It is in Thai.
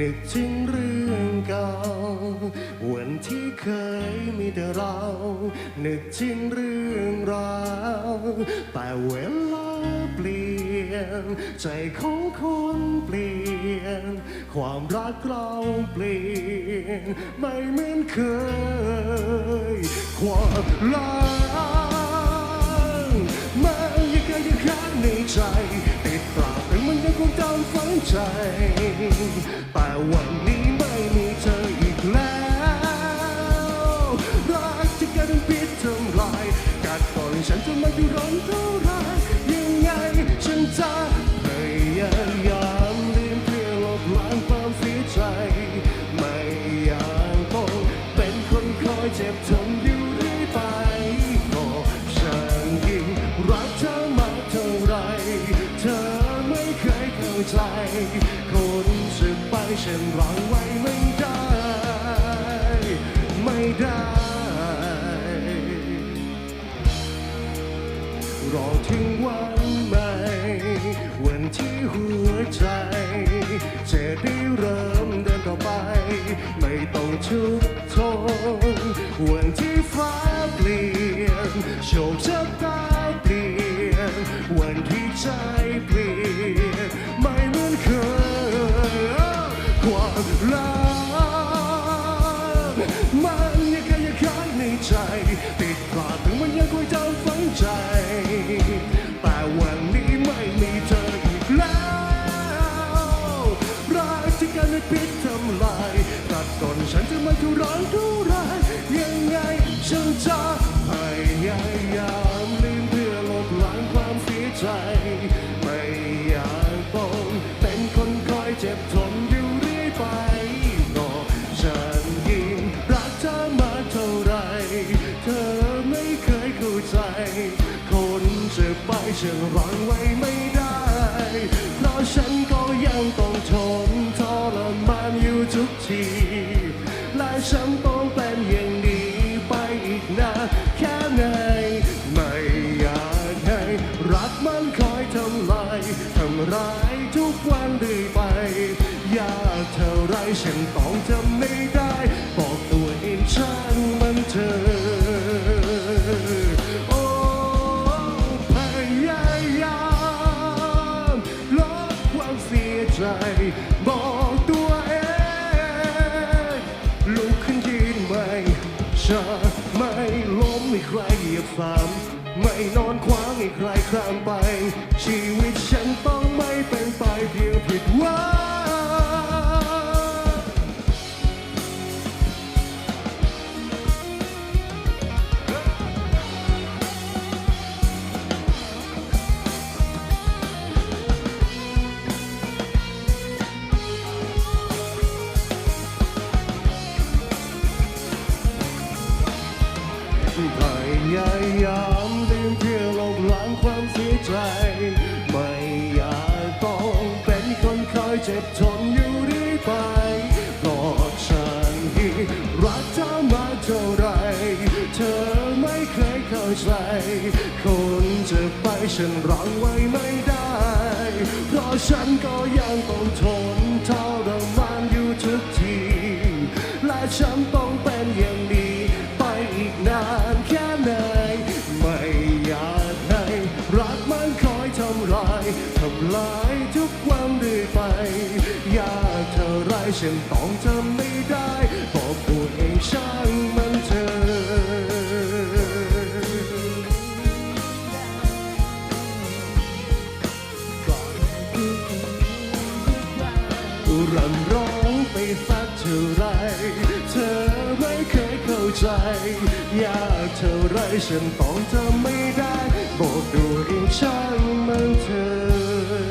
นึกถึงเรื่องเก่า วันที่เคยมีแต่เรา นึกถึงเรื่องราว แต่เวลาเปลี่ยน ใจของคนเปลี่ยน ความรักเราเปลี่ยน ไม่เหมือนเคย ความรักมันยังไงยังค้างในใจ ติดตราบแต่มันยังคงจำฝังใจ แต่วันนี้ไม่มีเธออีกแล้วรักที่กลายเป็นพิษทำลายกัดก่อนฉันจะมาอยู่ร้อนเท่าไรยังไงฉันจะพยายามลืมเพื่อลบล้างความเสียใจ ไม่อยากต้องเป็นคนคอยเจ็บทนอยู่เรื่อยไปก็ฉันยิ่งรักเธอมากเท่าไร เธอไม่เคยเข้าใจคน ฉันรังไว้ไม่ได้ ไม่ได้ รอถึงวันใหม่ วันที่หัวใจ จะได้เริ่มเดินต่อไป ไม่ต้องทุกทนวันที่ฟ้าเปลี่ยนโชคชะตาเปลี่ยนวันที่ใจ มาทุร้อนทุรายยังไงฉันจะพยายามลืมเพื่อลบล้างความเสียใจ ไม่อยากต้องเป็นคนคอยเจ็บทนอยู่เรื่อยไปก็ฉันยิ่งรักเธอมาเท่าไร เธอไม่เคยเข้าใจ คนจะไปฉันรังไว้ไม่ได้ เพราะฉันก็ยังต้องทนทรมานอยู่ทุกที ฉันต้องทำไม่ได้ บอกตัวเองช่างมันเถอะโอ้พยายามลดความเสียใจ บอกตัวเองลุกขึ้นยืนใหม่จะไม่ล้มให้ใครเหยียบซ้ำไม่นอนขวางให้ใครคลานไปชีวิต ยายามลืมเพื่อลบล้างความเสียใจ ไม่อยากต้องเป็นคนคอยเจ็บทนอยู่เรื่อยไปเพราะฉันที่รักเธอมาเท่าไร เธอไม่เคยเข้าใจ คนจะไปฉันรังไว้ไม่ได้ เพราะฉันก็ยังต้องทนเท่ารมานอยู่ทุกที และฉันต้อง ลายทำลายทุกวันเรื่อยไปอยากเท่าไรฉันต้องทำไม่ได้ บอกตัวเองช่างมันเถอะรำร้องไปสักเท่าไร ใจอยากเท่าไรฉันต้องทำไม่ได้บอกตัวเองช่างมันเถอะ